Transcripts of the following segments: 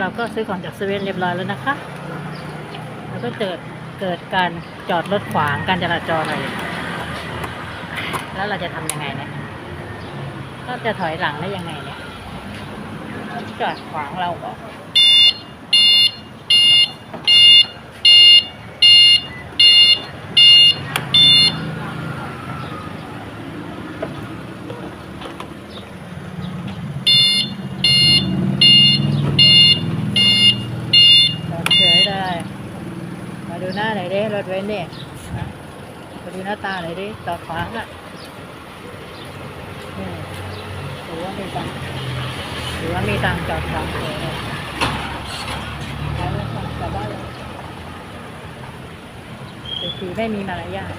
เราก็ซื้อของจากเซเว่นเรียบร้อยแล้วนะคะ แล้วก็เกิดเกิดการจอดรถขวางการจราจรอะไรแล้วเราจะทำยังไงเนี่ยก็จะถอยหลังได้ยังไงเนี่ยจอดขวางเราก็ จอดเฉยได้ มาดูหน้าหน่อยดิรถเว้นเนี่ยนะ มาดูหน้าตาหน่อยดิจอดขวางอะถือว่ามีตังถือว่ามีตังจอดขวางเลยไปเลยค่ะกลับบ้านเลยเด็กผีไม่มีมารยาท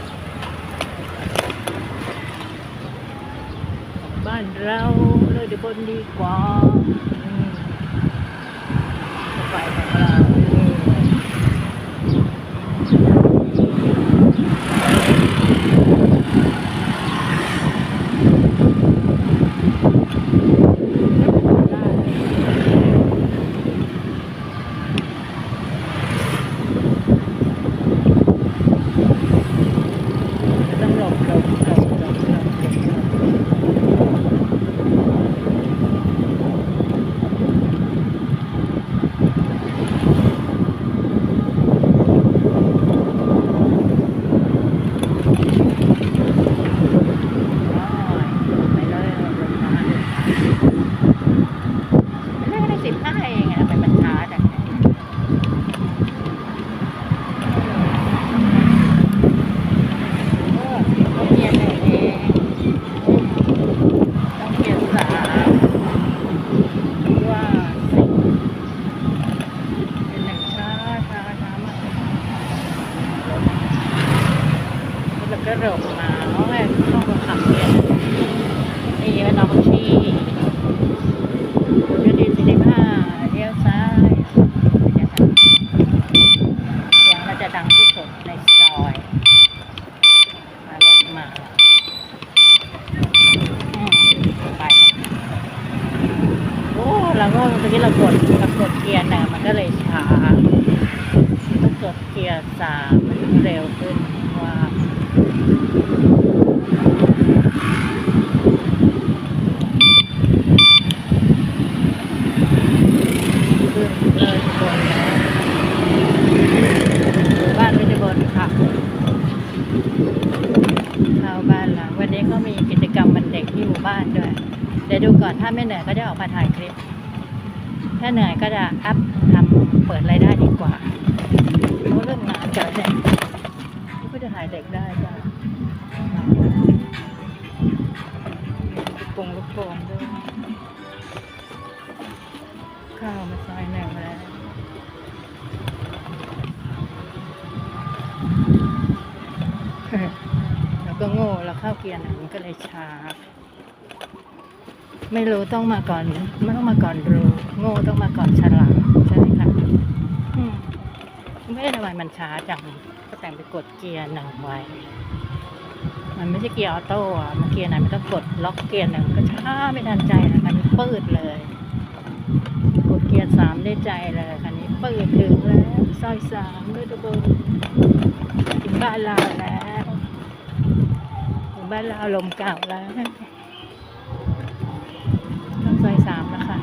บ้านเราเลยเดี๋ยวบนดีกว่าไฟของเราต้องหลบหลบหลบหลบหลบหลบ ไปเลยลงมาไม่ได้สิบห้าเองอะทำไมมันช้าจังโอ้ต้องเกียร์หนึ่งเองต้องเกียร์สามว่าสิบเป็นหนึ่งช้าช้าช้ามาก แล้วก็หมาเพราะว่ต้องบังคับเกียนี่เยอะน้องที่ยูดีสี่สิบห้าเลี้ยวซ้ายเสียงเราจะดังที่สุดในซอยมารถมาไปโอ้เราก็เมื่อกี้เรากดเรากดเกียร์หนึ่งมันก็เลยช้าต้องกดเกียร์สามมันเร็วขึ้น ว่าขึ้นเลยบนแล้วบ้านไม่ได้บนค่ะเข้าบ้านหลังวันนี้ก็มีกิจกรรมวันเด็กที่หมู่บ้านด้วย เดี๋ยวดูก่อนถ้าไม่เหนื่อยก็จะออกมาถ่ายคลิป ถ้าเหนื่อยก็จะอัพทำเปิดรายได้ดีกว่าเพราะเรื่องงานเกิดเนี่ยก็จะถ่ายเด็กได้ จ้ะมีปงลูกด้วย ข้าวมาซอยหนึ่งแล้วแล้วก็โง่แล้วเข้าเกียร์หนึ่งก็เลยช้า ไม่รู้ต้องมาก่อนไม่ต้องมาก่อนรู้ โง่ต้องมาก่อนฉลาดใช่ไหมคะอืมไม่ได้ทำไมมันช้าจังก็แต่งไปกดเกียร์หนึ่งไว้ มันไม่ใช่เกียร์ออโต้อะมันเกียร์ไหนมันต้องกดล็อกเกียร์หนึ่งก็ช้าไม่ทันใจนะมันปืดเลย กดเกียร์สามได้ใจเลยคันนี้เปิดถึงแล้วซอยสามด้วยทุกคนถึงบ้านเราแล้วถึงบ้านเราลมเก่าแล้วเข้าซอยสามแล้วค่ะ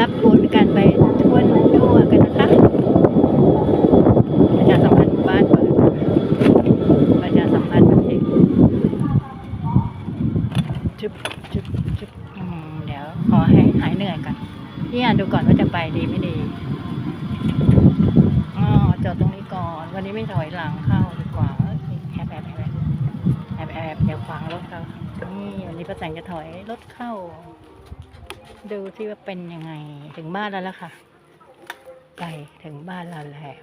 รับบุญกันไปทั่วทั่วกันนะคะประชาสัมพันธ์หมู่บ้านเปิดประชาสัมพันธ์ประเทศ จุ๊บจุ๊บจุ๊บอืม เดี๋ยวขอให้หายเหนื่อยก่อนพี่อ่านดูก่อนว่าจะไปดีไม่ดีอ๋อจอดตรงนี้ก่อน วันนี้ไม่ถอยหลังเข้าดีกว่าเอ้ยแอบแอบแอบแอบแอบเดี๋ยวขวางรถเขานี่วันนี้ป้าแตงจะถอยรถเข้า ดูที่ว่าเป็นยังไงถึงบ้านแล้วล่ะค่ะ ไปถึงบ้านเราแล้ว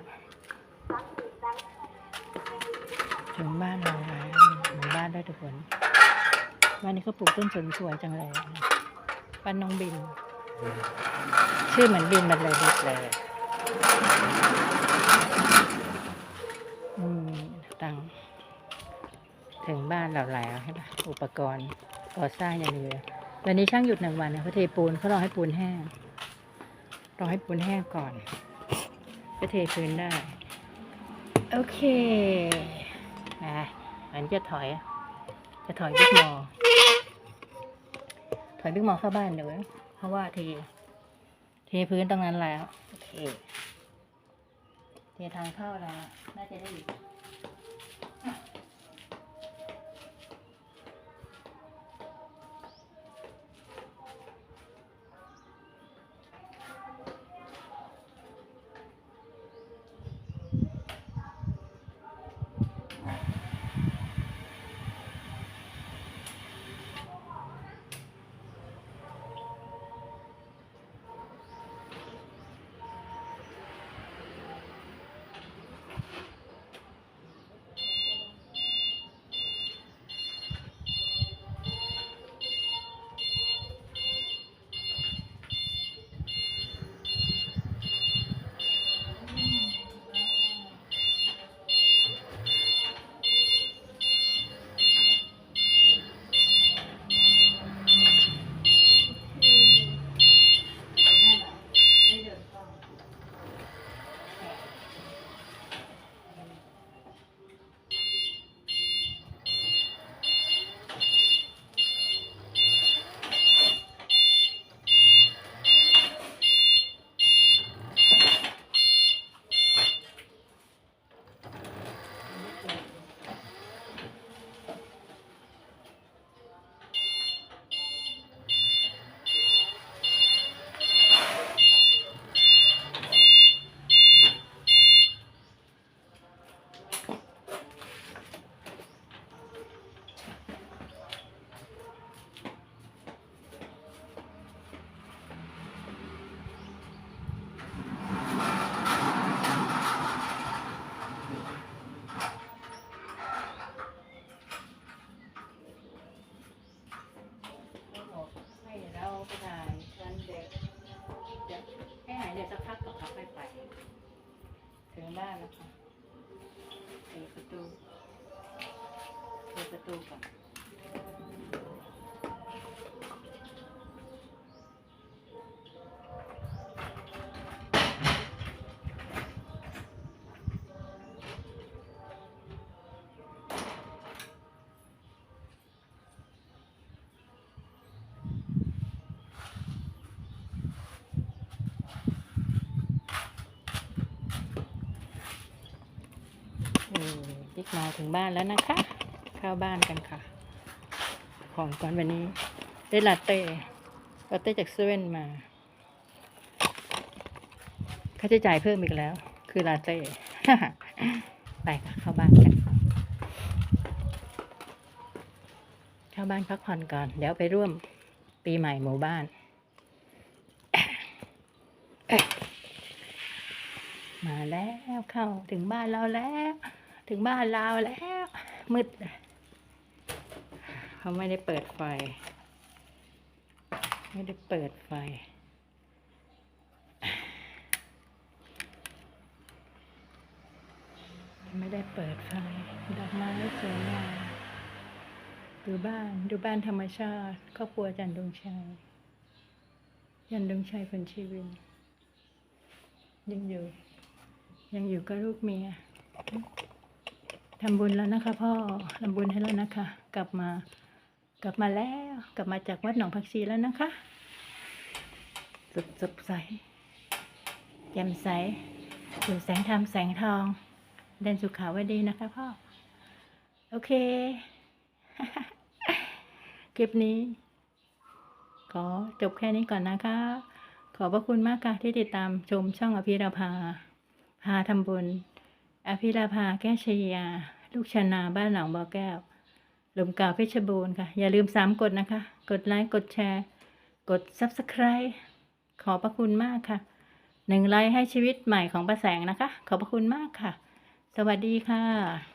ถึงบ้านเราแล้วถึงบ้านได้ทุกคน บ้านนี้เขาปลูกต้นสนสวยจังเลยบ้านน้องบิน ชื่อเหมือนบินมันเลยบิดเลยอืมตังถึงบ้านเราแล้วใช่ปะอุปกรณ์ก่อสร้างอย่างนี้เลยวันนี้ช่างหยุดหนึ่งวันนะเขาเทปูนเขารอให้ปูนแห้งรอให้ปูนแห้งก่อน ก็เทพื้นได้ โอเคอะอันนี้จะถอย จะถอยบิ๊กมอ ถอยบิ๊กมอเข้าบ้านเดี๋ยวเพราะว่าเทเทพื้นตรงนั้นแล้ว โอเค เททางเข้าแล้ว น่าจะได้อยู่ ก็ได้ฉันเด็กเดี๋ยวให้หายเดี๋ยวสักพักก่อนครับไปไป ถึงบ้านแล้วค่ะเปิดประตูเปิดประตูก่อน บิ๊กมาถึงบ้านแล้วนะคะ เข้าบ้านกันค่ะ ของก่อนวันนี้ ได้ลาเต้ลาเต้จากเซเว่นมาค่าใช้จ่ายเพิ่มอีกแล้ว คือลาเต้ไปค่ะเข้าบ้านกัน เข้าบ้านพักผ่อนก่อน เดี๋ยวไปร่วมปีใหม่หมู่บ้านมาแล้วเข้าถึงบ้านเราแล้ว ถึงบ้านเราแล้ว มืดเขาไม่ได้เปิดไฟ ไม่ได้เปิดไฟ ไม่ได้เปิดไฟ ดอกไม้สวยงามดูบ้านดูบ้านธรรมชาติ ครอบครัวจันดงชัยจันดงชัยคนชีวินยังอยู่ ยังอยู่กับลูกเมีย ทำบุญแล้วนะคะ พ่อทำบุญให้แล้วนะคะ กลับมากลับมาแล้วกลับมาจากวัดหนองผักชีแล้วนะคะสดสดใสแจ่มใสอยู่แสงธรรมแสงทองเดินสุขาวดีนะคะพ่อ โอเค คลิปนี้ ขอจบแค่นี้ก่อนนะคะ ขอบพระคุณมากค่ะที่ติดตามชมช่องอภิราภา พาทำบุญอภิราภาแก้ชยา ลูกชนาบ้านหนองบ่อแก้วลมกาวเพชรบูรณ์ค่ะ อย่าลืมสามกดนะคะ กดไลค์กดแชร์ กด Subscribe ขอบพระคุณมากค่ะหนึ่งไลค์ให้ชีวิตใหม่ของประแสงนะคะ ขอบพระคุณมากค่ะ สวัสดีค่ะ